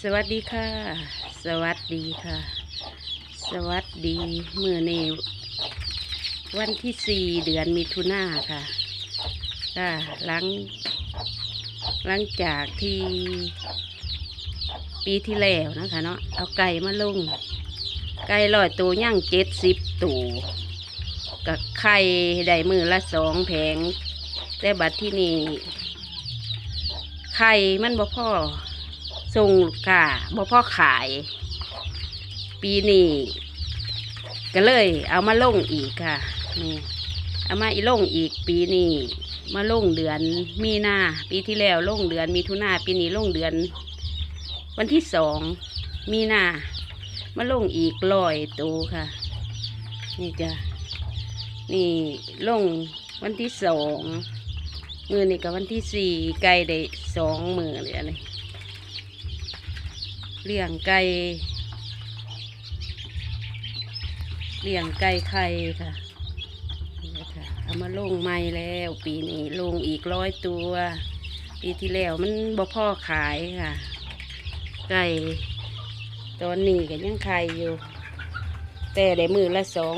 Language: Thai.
สวัสดีค่ะ สวัสดีค่ะ สวัสดีเมื่อในวันที่สี่เดือนมิถุนาค่ะก็หลัง หลังจากที่ปีที่แล้วนะคะเนาะเอาไก่มาลง ไก่ลอยตัวย่างเจ็ดสิบตัวกับไข่ได้มือละสองแผงแต่บัดที่นี่ ไข่มันบ่พ่อส่งลูกค้าบ่พ่อขาย ปีนี้ก็เลย เอามาลงอีกค่ะนี่เอามาอีลงอีกปีนี้มาลงเดือนมีนาปีที่แล้วลงเดือนมีทุนาปีนี้ลงเดือน วันที่สองมีนามาลงอีกลอยตัวค่ะ นี่จ้ะนี่ลงวันที่สอง มือนี่กับวันที่สี่ไก่ได้สองมือเลยอะไรเลี้ยงไก่เลี้ยงไก่ไข่ค่ะเอามาลงใหม่แล้ว ปีนี้ลงอีกร้อยตัว ปีที่แล้วมันบ่พ่อขายค่ะ ไก่ตอนนี้ก็ยังไข่อยู่ แต่ได้มือละสอง